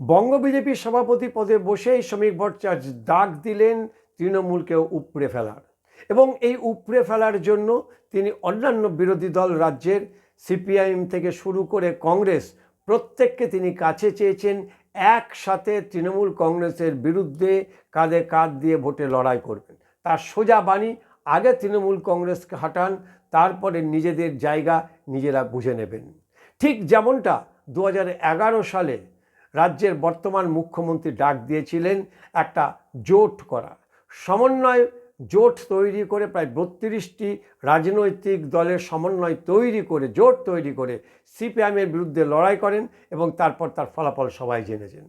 বঙ্গ বিজেপির সভাপতি পদে বসেই শ্রমিক ভট্টাচার্য ডাক দিলেন, তৃণমূলকে উপড়ে ফেলার। এবং এই উপড়ে ফেলার জন্য তিনি অন্যান্য বিরোধী দল রাজ্যের সিপিআইএম থেকে শুরু করে কংগ্রেস প্রত্যেককে তিনি কাছে চেয়েছেন, একসাথে তৃণমূল কংগ্রেসের বিরুদ্ধে কাঁধে কাঁধ দিয়ে ভোটে লড়াই করবেন। তার সোজা বাণী, আগে তৃণমূল কংগ্রেসকে হাঁটান, তারপরে নিজেদের জায়গা নিজেরা বুঝে নেবেন। ঠিক যেমনটা দু হাজার এগারো সালে রাজ্যের বর্তমান মুখ্যমন্ত্রী ডাক দিয়েছিলেন একটা জোট করা। সমন্বয় জোট তৈরি করে প্রায় বত্রিশটি রাজনৈতিক দলের সমন্বয় তৈরি করে, জোট তৈরি করে সিপিআইএমের বিরুদ্ধে লড়াই করেন এবং তারপর তার ফলাফল সবাই জেনেছেন।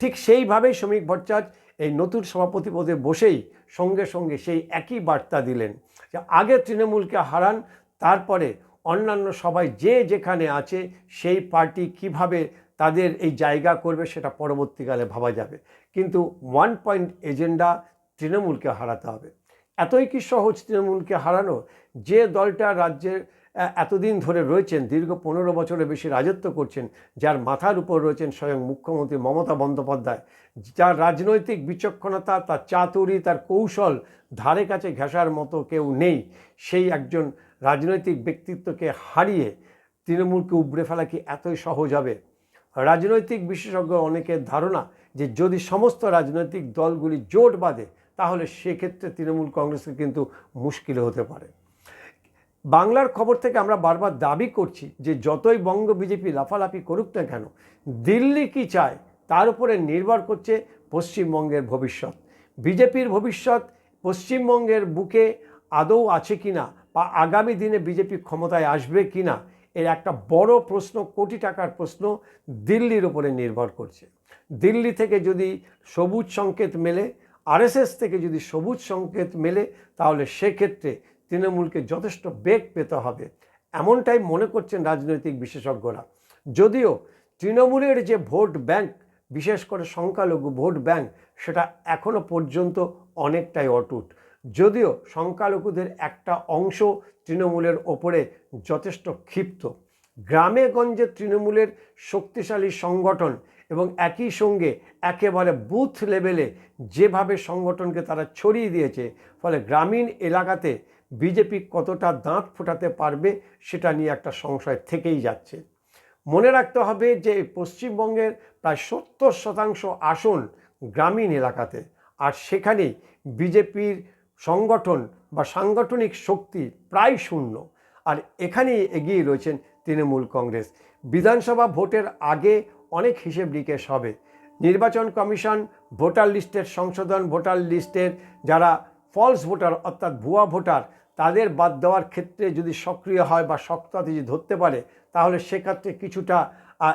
ঠিক সেইভাবেই শ্রমিক ভট্টাচার্য এই নতুন সভাপতি পদে বসেই সঙ্গে সঙ্গে সেই একই বার্তা দিলেন যে আগে তৃণমূলকে হারান, তারপরে অন্যান্য সবাই যে যেখানে আছে সেই পার্টি কীভাবে তাদের এই জায়গা করবে সেটা পরবর্তীকালে ভাবা যাবে। কিন্তু ওয়ান পয়েন্ট এজেন্ডা তৃণমূলকে হারাতে হবে। এতই কি সহজ তৃণমূলকে হারানো? যে দলটা রাজ্যের এতদিন ধরে রয়েছেন, দীর্ঘ পনেরো বছরের বেশি রাজত্ব করছেন, যার মাথার উপর রয়েছেন স্বয়ং মুখ্যমন্ত্রী মমতা বন্দ্যোপাধ্যায়, যার রাজনৈতিক বিচক্ষণতা, তার চাতুরি, তার কৌশল, ধারে কাছে ঘেঁষার মতো কেউ নেই, সেই একজন রাজনৈতিক ব্যক্তিত্বকে হারিয়ে তৃণমূলকে উবড়ে ফেলা কি এতই সহজ হবে? রাজনৈতিক বিশেষজ্ঞ অনেকের ধারণা যে যদি সমস্ত রাজনৈতিক দলগুলি জোট বাঁধে, তাহলে সেক্ষেত্রে তৃণমূল কংগ্রেসকে কিন্তু মুশকিল হতে পারে। বাংলার খবর থেকে আমরা বারবার দাবি করছি যে যতই বঙ্গ বিজেপি লাফালাফি করুক না কেন, দিল্লি কি চায় তার উপরে নির্ভর করছে পশ্চিমবঙ্গের ভবিষ্যৎ। বিজেপির ভবিষ্যৎ পশ্চিমবঙ্গের বুকে আদৌ আছে কি না বা আগামী দিনে বিজেপি ক্ষমতায় আসবে কি না এর একটা বড় প্রশ্ন, কোটি টাকার প্রশ্ন দিল্লির উপরে নির্ভর করছে। দিল্লি থেকে যদি সবুজ সংকেত মেলে, আরএসএস থেকে যদি সবুজ সংকেত মেলে, তাহলে সেক্ষেত্রে তৃণমূলকে যথেষ্ট বেগ পেতে হবে, এমনটাই মনে করছেন রাজনৈতিক বিশেষজ্ঞরা। যদিও তৃণমূলের যে ভোট ব্যাংক, বিশেষ করে সংখ্যালঘু ভোট ব্যাংক, সেটা এখনও পর্যন্ত অনেকটাই অটুট। যদিও সংখ্যালঘুদের একটা অংশ তৃণমূলের ওপরে যথেষ্ট ক্ষিপ্ত। গ্রামে গঞ্জে তৃণমূলের শক্তিশালী সংগঠন এবং একই সঙ্গে একেবারে বুথ লেভেলে যেভাবে সংগঠনকে তারা ছড়িয়ে দিয়েছে, ফলে গ্রামীণ এলাকাতে বিজেপি কতটা দাঁত ফোটাতে পারবে সেটা নিয়ে একটা সংশয় থেকেই যাচ্ছে। মনে রাখতে হবে যে পশ্চিমবঙ্গের প্রায় সত্তর শতাংশ আসন গ্রামীণ এলাকাতে, আর সেখানেই বিজেপির সংগঠন বা সাংগঠনিক শক্তি প্রায় শূন্য। আর এখানেই এগিয়ে রয়েছেন তৃণমূল কংগ্রেস। বিধানসভা ভোটের আগে অনেক হিসেব নিকেশ হবে। নির্বাচন কমিশন ভোটার লিস্টের সংশোধন, ভোটার লিস্টের যারা ফলস ভোটার অর্থাৎ ভুয়া ভোটার তাদের বাদ দেওয়ার ক্ষেত্রে যদি সক্রিয় হয় বা শক্ততা যদি ধরতে পারে, তাহলে সেক্ষেত্রে কিছুটা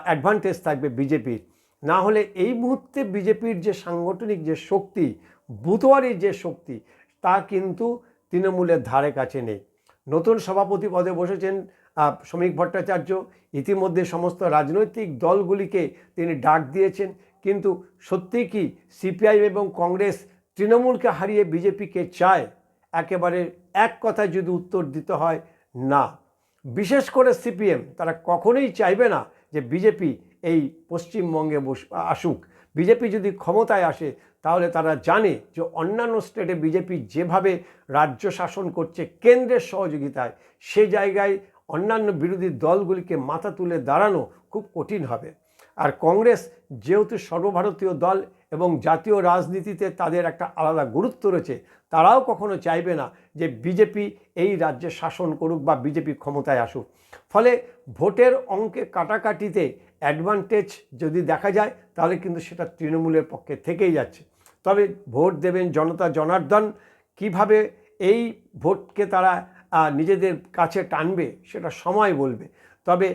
অ্যাডভান্টেজ থাকবে বিজেপির। না হলে এই মুহূর্তে বিজেপির যে সাংগঠনিক যে শক্তি, বুধবারের যে শক্তি তা কিন্তু তৃণমূলের ধারে কাছে নেই। নতুন সভাপতি পদে বসেছেন শ্রমিক ভট্টাচার্য। ইতিমধ্যে সমস্ত রাজনৈতিক দলগুলিকে তিনি ডাক দিয়েছেন। কিন্তু সত্যি কি সিপিআইএম এবং কংগ্রেস তৃণমূলকে হারিয়ে বিজেপিকে চায়? একেবারে এক কথায় যদি উত্তর দিতে হয়, না। বিশেষ করে সিপিএম, তারা কখনোই চাইবে না যে বিজেপি এই পশ্চিমবঙ্গে বস, আসুক। বিজেপি যদি ক্ষমতায় আসে, তাহলে তারা জানে যে অন্যান্য স্টেটে বিজেপি যেভাবে রাজ্য শাসন করছে, কেন্দ্রের সহযোগিতায়, সে জায়গায় অন্যান্য বিরোধী দলগুলিকে মাথা তুলে দাঁড়ানো খুব কঠিন হবে। আর কংগ্রেস যেহেতু সর্বভারতীয় দল এবং জাতীয় রাজনীতিতে তাদের একটা আলাদা গুরুত্ব রয়েছে, তারাও কখনো চাইবে না যে বিজেপি এই রাজ্যে শাসন করুক বা বিজেপি ক্ষমতায় আসুক। ফলে ভোটের অঙ্কে কাটাকাটিতে অ্যাডভান্টেজ যদি দেখা যায়, তাহলে কিন্তু সেটা তৃণমূলের পক্ষে থেকেই যাচ্ছে। তবে ভোট দেবেন জনতা জনার্দন, কীভাবে এই ভোটকে তারা নিজেদের কাছে টানবে সেটা সময় বলবে। তবে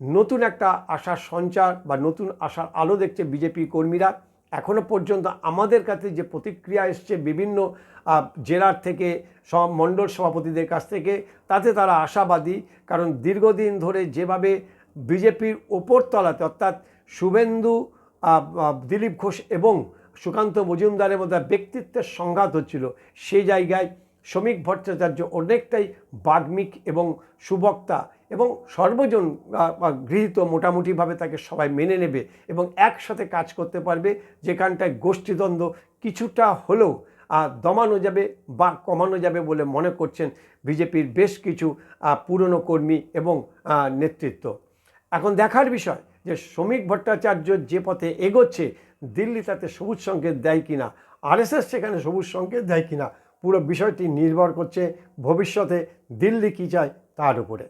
নতুন একটা আশার সঞ্চার বা নতুন আশার আলো দেখছে বিজেপি কর্মীরা। এখনও পর্যন্ত আমাদের কাছে যে প্রতিক্রিয়া এসছে বিভিন্ন জেলার থেকে মণ্ডল সভাপতিদের কাছ থেকে, তাতে তারা আশাবাদী। কারণ দীর্ঘদিন ধরে যেভাবে বিজেপির ওপর তলাতে অর্থাৎ শুভেন্দু দিলীপ ঘোষ এবং সুকান্ত মজুমদারের মধ্যে ব্যক্তিত্বের সংঘাত হচ্ছিল। সেই জায়গায় শ্রমিক ভট্টাচার্য অনেকটাই বাগ্মিক এবং সুবক্তা এবং সর্বজন গৃহীত মোটামুটিভাবে তাকে সবাই মেনে নেবে এবং একসাথে কাজ করতে পারবে। যেখানটায় গোষ্ঠীদ্বন্দ্ব কিছুটা হলেও দমানো যাবে বা কমানো যাবে বলে মনে করছেন বিজেপির বেশ কিছু পুরনো কর্মী এবং নেতৃত্ব। এখন দেখার বিষয় যে শ্রমিক ভট্টাচার্য যে পথে এগোচ্ছে, দিল্লি তাতে সবুজ সংকেত দেয় কি কিনা, আরএসএস সেখানে সবুজ সংকেত দেয় কি না পুরো বিষয়টি নির্ভর করছে ভবিষ্যতে দিল্লি কী চায় তার উপরে।